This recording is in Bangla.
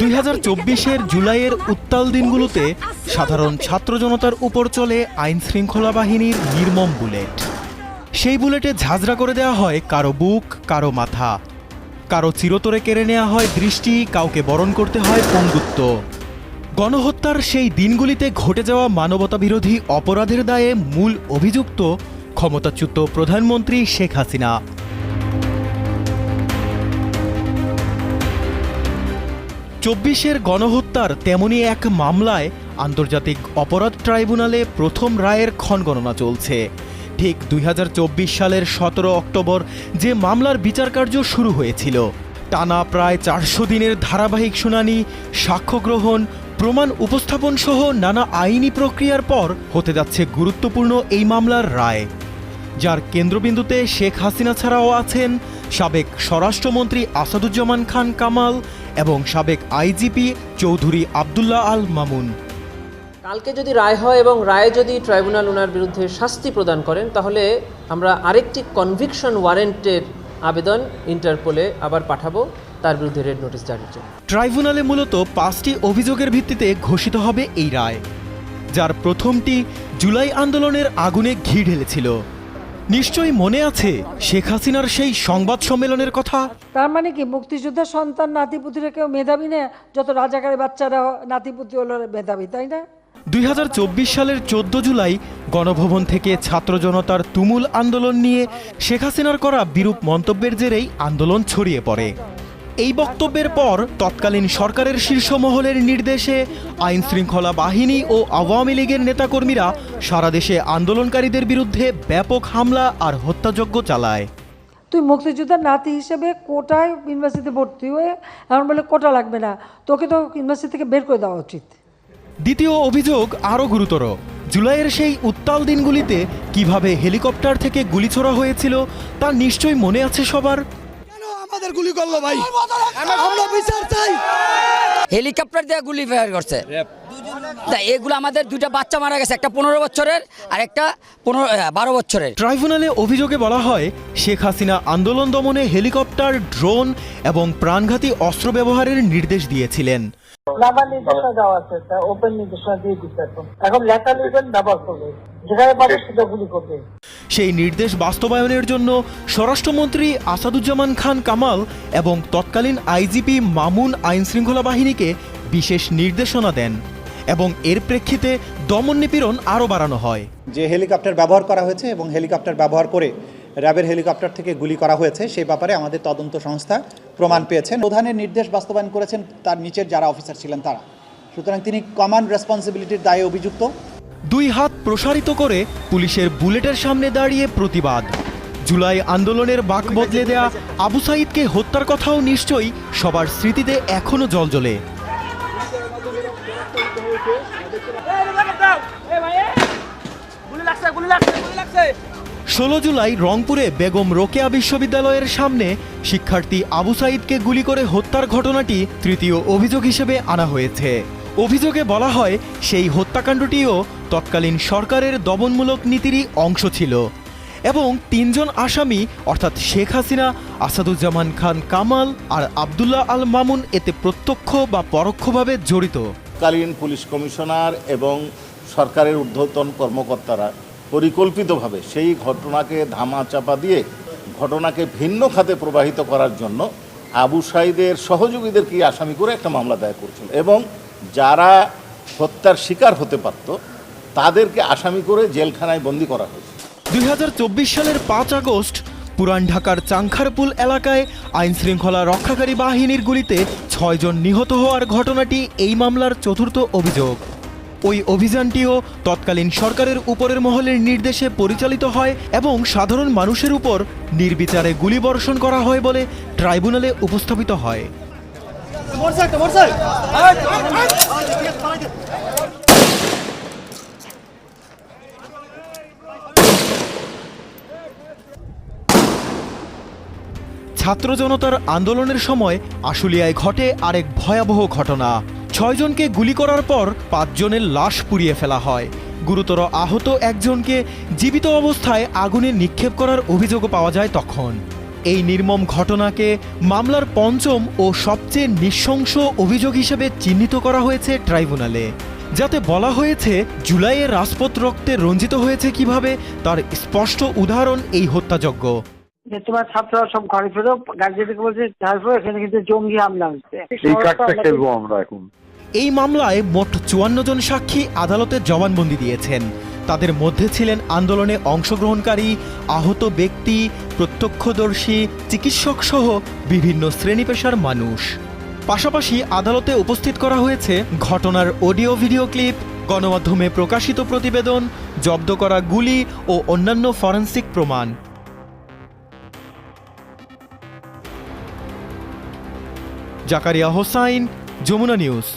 দুই হাজার চব্বিশের জুলাইয়ের উত্তাল দিনগুলোতে সাধারণ ছাত্র জনতার উপর চলে আইন শৃঙ্খলা বাহিনীর নির্মম বুলেট। সেই বুলেটে ঝাঁঝরা করে দেওয়া হয় কারও বুক, কারও মাথা। কারও চিরতরে কেড়ে নেওয়া হয় দৃষ্টি, কাউকে বরণ করতে হয় পঙ্গুত্ব। গণহত্যার সেই দিনগুলিতে ঘটে যাওয়া মানবতাবিরোধী অপরাধের দায়ে মূল অভিযুক্ত ক্ষমতাচ্যুত প্রধানমন্ত্রী শেখ হাসিনা। চব্বিশের গণহত্যার তেমনই এক মামলায় আন্তর্জাতিক অপরাধ ট্রাইব্যুনালে প্রথম রায়ের ক্ষণগণনা চলছে। ঠিক দুই হাজার চব্বিশ সালের সতেরো অক্টোবর যে মামলার বিচারকার্য শুরু হয়েছিল, টানা প্রায় চারশো দিনের ধারাবাহিক শুনানি, সাক্ষ্য গ্রহণ, প্রমাণ উপস্থাপন সহ নানা আইনি প্রক্রিয়ার পর হতে যাচ্ছে গুরুত্বপূর্ণ এই মামলার রায়। যার কেন্দ্রবিন্দুতে শেখ হাসিনা ছাড়াও আছেন সাবেক স্বরাষ্ট্রমন্ত্রী আসাদুজ্জামান খান কামাল এবং সাবেক আইজিপি চৌধুরী আবদুল্লাহ আল মামুন। কালকে যদি রায় হয় এবং রায় যদি ট্রাইব্যুনাল ওনার বিরুদ্ধে শাস্তি প্রদান করেন তাহলে আমরা আরেকটি কনভিকশন ওয়ারেন্টের আবেদন ইন্টারপোলে আবার পাঠাবো। তার বিরুদ্ধে রেড নোটিশ জারির জন্য। ট্রাইব্যুনালে মূলত পাঁচটি অভিযোগের ভিত্তিতে ঘোষিত হবে এই রায় যার প্রথমটি জুলাই আন্দোলনের আগুনে ঘি ঢেলেছিল। নিশ্চয়ই মনে আছে শেখ হাসিনার সেই সংবাদ সম্মেলনের কথা? তার মানে কি মুক্তিযোদ্ধার সন্তান নাতিপুতিরা কেউ মেধাবী না? যত রাজাকারের বাচ্চারা নাতিপুতি হলো মেধাবী তাই না? দুই হাজার চব্বিশ সালের চোদ্দ জুলাই গণভবন থেকে ছাত্র জনতার তুমুল আন্দোলন নিয়ে শেখ হাসিনার করা বিরূপ মন্তব্যের জেরেই আন্দোলন ছড়িয়ে পড়ে। এই বক্তব্যের পর তৎকালীন সরকারের শীর্ষ মহলের নির্দেশে আইন শৃঙ্খলা বাহিনী ও আওয়ামী লীগের নেতাকর্মীরা সারা দেশে আন্দোলনকারীদের বিরুদ্ধে ব্যাপক হামলা আর হত্যাযজ্ঞ চালায়। তুই মুক্তিযোদ্ধার নাতি হিসেবে কোটায় ইউনিভার্সিটিতে ভর্তি হয়ে এমন বলে কোটা লাগবে না তোকে তো ইউনিভার্সিটি থেকে বের করে দেওয়া উচিত। দ্বিতীয় অভিযোগ আরও গুরুতর। জুলাইয়ের সেই উত্তাল দিনগুলিতে কীভাবে হেলিকপ্টার থেকে গুলি ছোড়া হয়েছিল তা নিশ্চয়ই মনে আছে সবার? আমাদের গুলি করল ভাই। আমরা বিচার চাই। হেলিকপ্টার দিয়ে গুলি ফায়ার করছে। তা এগুলো আমাদের দুইটা বাচ্চা মারা গেছে একটা পনেরো বছরের আর একটা পনেরো বারো বছরের। ট্রাইব্যুনালে অভিযোগে বলা হয় শেখ হাসিনা আন্দোলন দমনে হেলিকপ্টার ড্রোন এবং প্রাণঘাতী অস্ত্র ব্যবহারের নির্দেশ দিয়েছিলেন। নির্দেশনা দেওয়া আছে ওপেন নির্দেশনা দিয়ে দিচ্ছে এখন। এখন লেখা লিখবেন ব্যবহার করবে সেই নির্দেশ বাস্তবায়নের জন্য স্বরাষ্ট্রমন্ত্রী আসাদুজ্জামান খান কামাল এবং তৎকালীন আইজিপি মামুন আইন শৃঙ্খলা বাহিনীকে বিশেষ নির্দেশনা দেন এবং এর প্রেক্ষিতে দমন নিপীড়ন আরও বাড়ানো হয়। যে হেলিকপ্টার ব্যবহার করা হয়েছে এবং হেলিকপ্টার ব্যবহার করে র্যাবের হেলিকপ্টার থেকে গুলি করা হয়েছে সেই ব্যাপারে আমাদের তদন্ত সংস্থা প্রমাণ পেয়েছেন প্রধানের নির্দেশ বাস্তবায়ন করেছেন তার নিচের যারা অফিসার ছিলেন তারা। সুতরাং তিনি কমান্ড রেসপন্সিবিলিটির দায়ে অভিযুক্ত। দুই হাত প্রসারিত করে পুলিশের বুলেটের সামনে দাঁড়িয়ে প্রতিবাদ। জুলাই আন্দোলনের বাক বদলে দেয়া আবু সাইদকে হত্যার কথাও নিশ্চয়ই সবার স্মৃতিতে এখনও জলজলে। ষোলো জুলাই রংপুরে বেগম রোকেয়া বিশ্ববিদ্যালয়ের সামনে শিক্ষার্থী আবু সাইদকে গুলি করে হত্যার ঘটনাটি তৃতীয় অভিযোগ হিসেবে আনা হয়েছে। অভিযোগে বলা হয়, সেই হত্যাকাণ্ডটিও তৎকালীন সরকারের দমনমূলক নীতিরই অংশ ছিল এবং তিনজন আসামি, অর্থাৎ শেখ হাসিনা, আসাদুজ্জামান খান কামাল আর আবদুল্লাহ আল মামুন এতে প্রত্যক্ষ বা পরোক্ষভাবে জড়িত। তৎকালীন পুলিশ কমিশনার এবং সরকারের ঊর্ধ্বতন কর্মকর্তারা পরিকল্পিতভাবে সেই ঘটনাকে ধামাচাপা দিয়ে ঘটনাকে ভিন্ন খাতে প্রবাহিত করার জন্য আবু সাইদের সহযোগীদেরকে আসামি করে একটা মামলা দায়ের করেছিল এবং যারা হত্যার শিকার হতে পারত, তাদেরকে আসামি করে জেলখানায় বন্দি করা হয়েছে। দুই সালের পাঁচ আগস্ট, পুরান ঢাকার চাংখারপুল এলাকায় আইন শৃঙ্খলা রক্ষাকারী বাহিনীর গুলিতে ছয়জন নিহত হওয়ার ঘটনাটি এই মামলার চতুর্থ অভিযোগ। ওই অভিযানটিও তৎকালীন সরকারের উপরের মহলের নির্দেশে পরিচালিত হয় এবং সাধারণ মানুষের উপর নির্বিচারে গুলিবর্ষণ করা হয় বলে ট্রাইব্যুনালে উপস্থাপিত হয়। ছাত্র জনতার আন্দোলনের সময় আশুলিয়ায় ঘটে আরেক ভয়াবহ ঘটনা। ছয়জনকে গুলি করার পর পাঁচজনের লাশ পুড়িয়ে ফেলা হয়। গুরুতর আহত একজনকে জীবিত অবস্থায় আগুনে নিক্ষেপ করার অভিযোগও পাওয়া যায় তখন। এই নির্মম ঘটনাকে মামলার পঞ্চম ও সবচেয়ে নৃশংস অভিযোগ হিসেবে চিহ্নিত করা হয়েছে ট্রাইব্যুনালে। যাতে বলা হয়েছে জুলাইয়ে রাজপথ রক্তে রঞ্জিত হয়েছে কীভাবে তার স্পষ্ট উদাহরণ এই হত্যাযজ্ঞ। যে তোমার ছাত্ররা সব ঘরে ফেরো গার্জিয়ানকে বলছে তারপর এখানে কিন্তু জঙ্গি হামলা হচ্ছে। এই কার্ডটা খেলব আমরা এখন। এই মামলায় মোট চুয়ান্ন জন সাক্ষী আদালতে জবানবন্দি দিয়েছেন। তাদের মধ্যে ছিলেন আন্দোলনে অংশগ্রহণকারী, আহত ব্যক্তি, প্রত্যক্ষদর্শী চিকিৎসক সহ বিভিন্ন শ্রেণি পেশার মানুষ। পাশাপাশি আদালতে উপস্থিত করা হয়েছে ঘটনার অডিও ভিডিও ক্লিপ, গণমাধ্যমে প্রকাশিত প্রতিবেদন, জব্দ করা গুলি ও অন্যান্য ফরেন্সিক প্রমাণ। জাকারিয়া হোসাইন, যমুনা নিউজ।